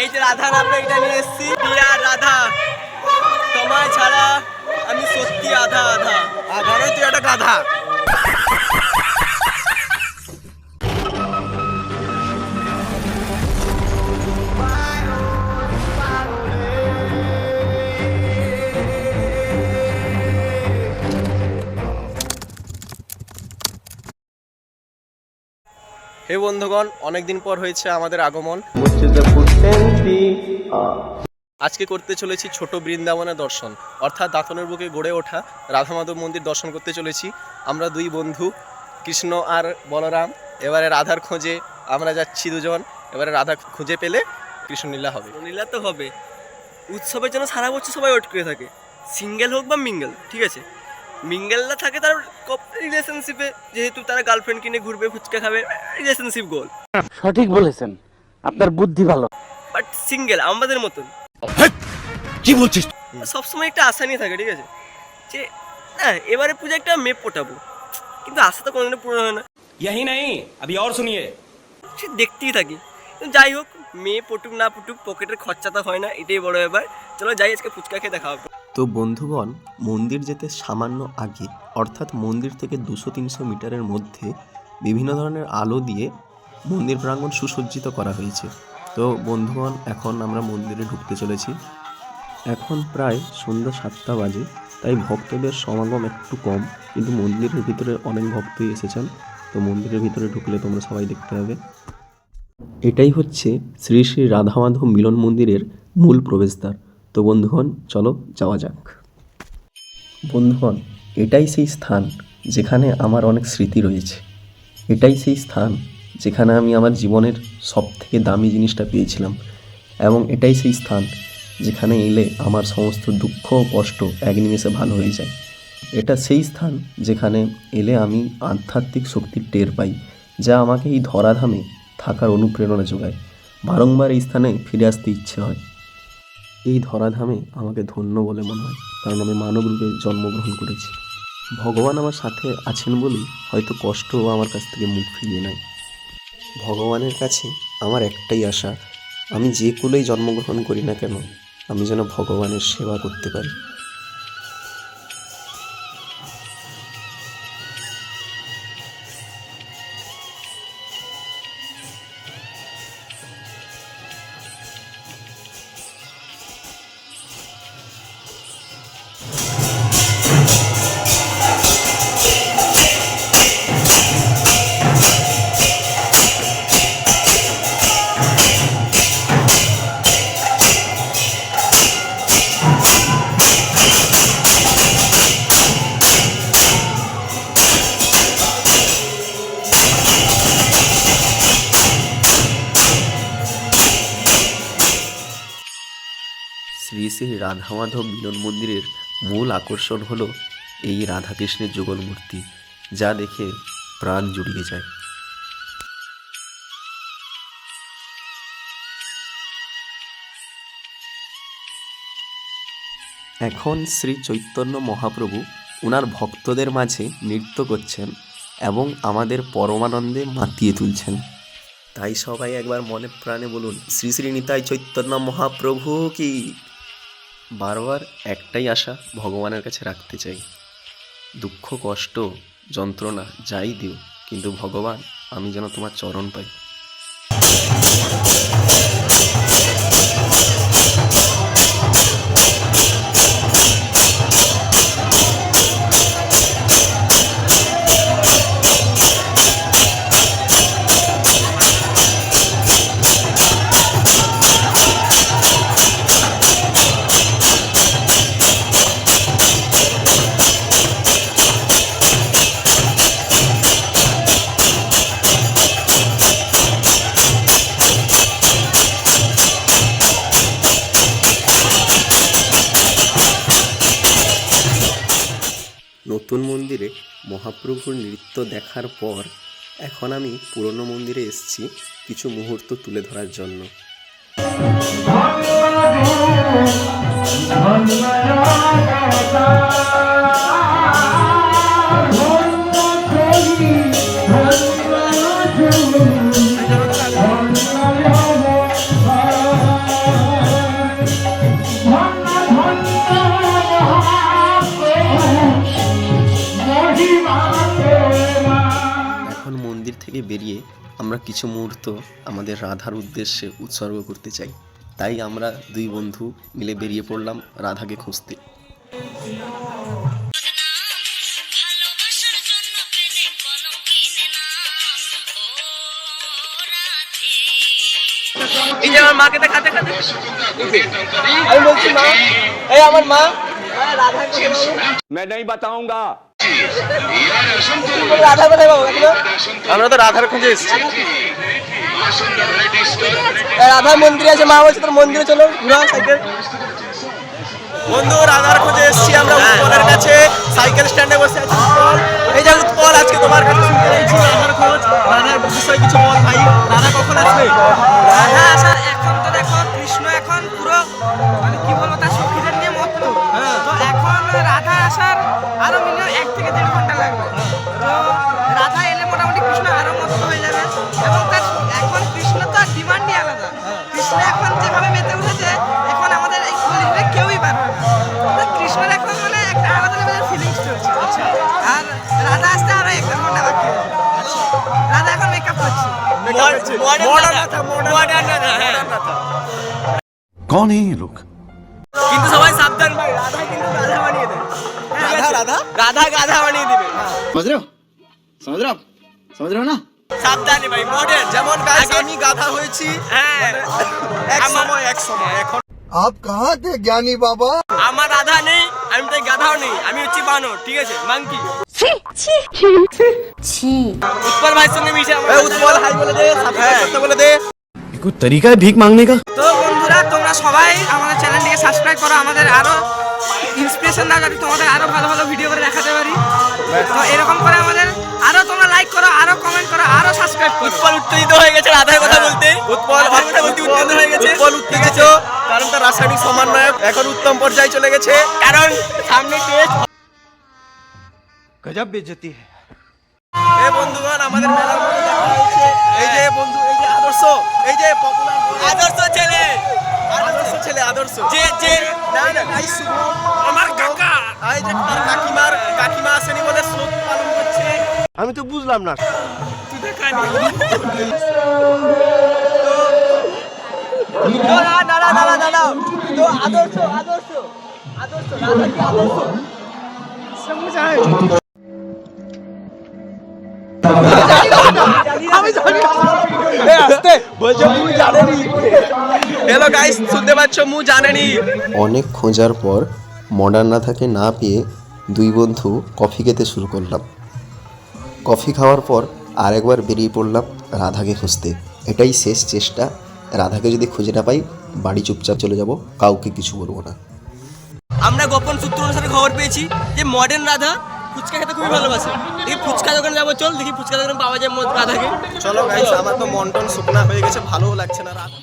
এই যে রাধা নামে এটা নিয়ে এসেছি বিয়ার রাধা। তোমায় ছাড়া আমি সত্যি আধা আধা। আধা নয় তুই একটা গাধা। হে বন্ধুগণ অনেকদিন পর হয়েছে আমাদের আগমন। আজকে করতে চলেছি ছোট বৃন্দাবনের দর্শন। অর্থাৎ দাঁতনের বুকে গড়ে ওঠা রাধা মাধব মন্দির দর্শন করতে চলেছি। আমরা দুই বন্ধু কৃষ্ণ আর বলরাম। এবারে রাধার খোঁজে আমরা যাচ্ছি দুজন। এবারে রাধা খুঁজে পেলে কৃষ্ণলীলা হবে। লীলা তো হবে। উৎসবের জন্য সারা বছর সবাই ওয়েট করে থাকে। সিঙ্গেল হোক বা মিঙ্গেল ঠিক আছে? মিঙ্গেলরা থাকে তার রিলেশনশিপে যেহেতু তারা গার্লফ্রেন্ড কিনে ঘুরবে ফুচকা খাবে রিলেশনশিপ গোল সঠিক বলেছেন। আপনার বুদ্ধি ভালো। বাট সিঙ্গেল আমাদের মতন। কি বলছিস সবসময় একটা আশা নিয়ে থাকে ঠিক আছে? যে না এবারে পূজা একটা মেপ পোটাবো। কিন্তু আশা তো কোনোদিনও পূরণ হয় না। ইয়াহি নাই আবি আর শুনিয়ে সে দেখতেই থাকি। যাই হোক মেয়ে পটুক না পটুক পকেটের খরচা তো হয় না এটাই বড় ব্যাপার। চলো যাই আজকে ফুচকা খেয়ে দেখা হবে। তো বন্ধুগণ মন্দির যেতে সামান্য আগে অর্থাৎ মন্দির থেকে দুশো তিনশো মিটারের মধ্যে বিভিন্ন ধরনের আলো দিয়ে মন্দির প্রাঙ্গণ সুসজ্জিত করা হয়েছে। তো বন্ধুগণ, এখন আমরা মন্দিরে ঢুকতে চলেছি। এখন প্রায় সন্ধ্যা সাতটা বাজে, তাই ভক্তদের সমাগম একটু কম, কিন্তু মন্দিরের ভিতরে অনেক ভক্তই এসেছেন। তো মন্দিরের ভিতরে ঢুকলে তোমরা সবাই দেখতে পাবে। এটাই হচ্ছে শ্রী শ্রী রাধা মাধব মিলন মন্দিরের মূল প্রবেশদ্বার। তো বন্ধুগণ, চলো যাওয়া যাক। বন্ধুগণ, এটাই সেই স্থান যেখানে আমার অনেক স্মৃতি রয়েছে। এটাই সেই স্থান যেখানে আমি আমার জীবনের সব থেকে দামি জিনিসটা পেয়েছিলাম। এবং এটাই সেই স্থান যেখানে এলে আমার সমস্ত দুঃখ ও কষ্ট এক নিমেষে ভালো হয়ে যায়। এটা সেই স্থান যেখানে এলে আমি আধ্যাত্মিক শক্তির টের পাই, যা আমাকে এই ধরাধামে থাকার অনুপ্রেরণা যোগায়। বারংবার এই স্থানে ফিরে আসতে ইচ্ছে হয়। এই ধরাধামে আমাকে ধন্য বলে মনে হয় কারণ আমি মানবরূপে জন্মগ্রহণ করেছি। ভগবান আমার সাথে আছেন বলেই হয়তো কষ্টও আমার কাছ থেকে মুখ ফিরিয়ে নেয়। ভগবানের কাছে আমার একটাই আশা, আমি যে কুলেই জন্মগ্রহণ করি না কেন, আমি যেন ভগবানের সেবা করতে পারি। শ্রী শ্রী রাধা মাধব মিলন মন্দিরের মূল আকর্ষণ হল এই রাধাকৃষ্ণের যুগল মূর্তি যা দেখে প্রাণ জুড়িয়ে যায়। এখন শ্রী চৈতন্য মহাপ্রভু ওনার ভক্তদের মাঝে নৃত্য করছেন এবং আমাদের পরমানন্দে মাতিয়ে তুলছেন। তাই সবাই একবার মনে প্রাণে বলুন, শ্রী শ্রী নিতাই চৈতন্য মহাপ্রভু কি? বারবার একটাই আশা ভগবানের কাছে রাখতে চাই। দুঃখ, কষ্ট, যন্ত্রণা যাই দিও, কিন্তু ভগবান, আমি যেন তোমার চরণ পাই। নতুন মন্দিরে মহাপ্রভুর নৃত্য দেখার পর এখন আমি পুরনো মন্দিরে এসেছি কিছু মুহূর্ত তুলে ধরার জন্য বেরিয়ে আমরা কিছু মুহূর্ত আমাদের রাধার উদ্দেশ্যে উৎসর্গ করতে চাই তাই আমরা দুই বন্ধু মিলে বেরিয়ে পড়লাম রাধাকে খুঁজতে ভালোবাসার জন্য পেলে কলম কিনে না ও রাধে এই যে আমার মাকে দেখাতে দেখাতে আমি বলছি মা এই আমার মা রাধা কোথায় বাবু मैं नहीं बताऊंगा রাধা কোথায় বাবু আমরা তো রাধার খুঁজে এসেছি। রাধা মন্দিরে আছে মা বলছে তোর মন্দিরে চলো সাইকেল। বন্ধু রাধার খুঁজে এসেছি আমরা উৎপলের কাছে সাইকেল স্ট্যান্ডে বসে আছি। এই যে উৎপল আজকে তোমার কাছে শুনতে চাইছি রাধার খোঁজ। রাধার বিষয়ে কিছু বল ভাই রাধা কখন আসবে? রাধা আসার এখন তো দেখো কৃষ্ণ এখন পুরো মানে কি বলব তার সখীদের নিয়ে মত্ত। তো এখন রাধা আসার कौन है ये लोग কিন্তু সবাই সাবধান ভাই রাধা কিন্তু গাধা বানিয়ে দেবে রাধা রাধা রাধা গাধা বানিয়ে দিবে समझ रहे हो समझ रहे हो आप समझ रहे हो ना সাবধানে ভাই মডার্ন যেমন গাছ আমি গাধা হয়েছি হ্যাঁ এক সময় এক সময় এখন आप कहाँ थे ज्ञानी बाबा আমার রাধা নেই আমি তাই গাধাও নেই আমি হচ্ছি বানর ঠিক আছে? মাংকি। ছি ছি ছি উৎপল ভাইয়ের সঙ্গে মিশে উৎপল হাই বলে দে সাবস্ক্রাইব হ্যাঁ। করতে বলে দে। একটু তরিকা ভিক মাংনে কা তো বন্ধুরা তোমরা সবাই আমাদের চ্যানেলটিকে সাবস্ক্রাইব করো আমাদের আরও ইন্সপিরেশন দাও যাতে তোমাদের আরও ভালো ভালো ভিডিও করে দেখাতে পারি। তো এরকম করে আমাদের আরও তোমরা লাইক করো আরও কমেন্ট করো আরও সাবস্ক্রাইব করো। উৎপল উত্তেজিত হয়ে গেছে রাধার হ্যাঁ। কথা বলতে। উৎপল কথা বলতে উত্তেজিত হয়ে গেছে। উৎপল উত্তেজিত। কারণ তার রাসায়নিক সমন্বয় এখন উত্তম পর্যায়ে চলে গেছে। কারণ সামনে টেস্ট গজব বেজতি এ বন্ধুগণ আমাদের মেলার মধ্যে দেখা এই যে বন্ধু এই যে আদর্শ এই যে পপুলার আদর্শ ছেলে। আদর্শ ছেলে আদর্শ। যে যে। না না আই শুভ। আমার কাকা। আই যে তার কাকা। আমি তো বুঝলাম না। তুই দেখানি না না না না না না। তো আদর্শ আদর্শ আদর্শ আদর্শ। হ্যালো গাইস মু জানেনি। অনেক খোঁজার পর মডার্ন থাকে না পেয়ে দুই বন্ধু কফি খেতে শুরু করলাম। কফি খাওয়ার পর আরেকবার বেরিয়ে পড়লাম রাধাকে খুঁজতে। এটাই শেষ চেষ্টা। রাধাকে যদি খুঁজে না পাই বাড়ি চুপচাপ চলে যাব। কাউকে কিছু বলব না। আমরা গোপন সূত্র অনুসারে খবর পেয়েছি যে মডার্ন রাধা ফুচকা খেতে খুবই ভালোবাসে। দেখি ফুচকা দোকানে যাব চল দেখি ফুচকা দোকানে পাওয়া যায় মদ রাধাকে। চলো গাইস আমার তো মন টন শুকনা হয়ে গেছে ভালো লাগছে না রাধা।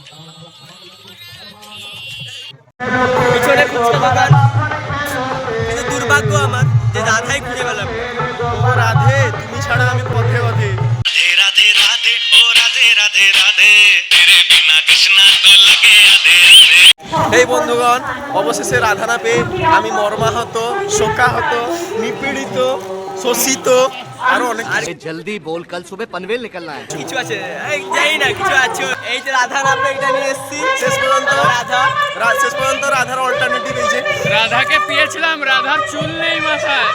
পিছনে ফুচকা দোকান। ছাড়া আমি পথে পথে। রাধে রাধে ও রাধে রাধে রাধে বিনা কৃষ্ণা তো লাগে রাধে রাধে। এই বন্ধুগণ অবশেষে রাধানা পেয়ে আমি মর্মাহত শোকাহত নিপীড়িত শোষিত আরও অনেক আরে জলদি বল কাল সুবে পনভেল নিকলনা হ্যায় কিছু আছে? যাই না কিছু আছে। এই যে রাধা নাম এটা নিয়ে এসেছি। শেষ পর্যন্ত? রাধা। শেষ পর্যন্ত রাধার অল্টারনেটিভ এই যে। রাধাকে পেয়েছিলাম রাধার চুল নেই মাথায়।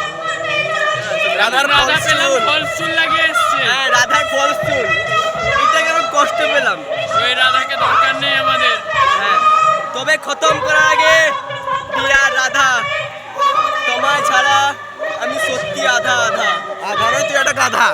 রাধার রাধা পেলাম। ফলস চুল লাগিয়ে এসছে। হ্যাঁ রাধার ফলস চুল এটা কেমন কষ্ট পেলাম। ওই রাধাকে দরকার নেই আমাদের। হ্যাঁ তবে খতম করার আগে ডিয়ার রাধা। তোমায় ছাড়া আমি সত্যি আধা আধা। আধা তুই একটা গাধা।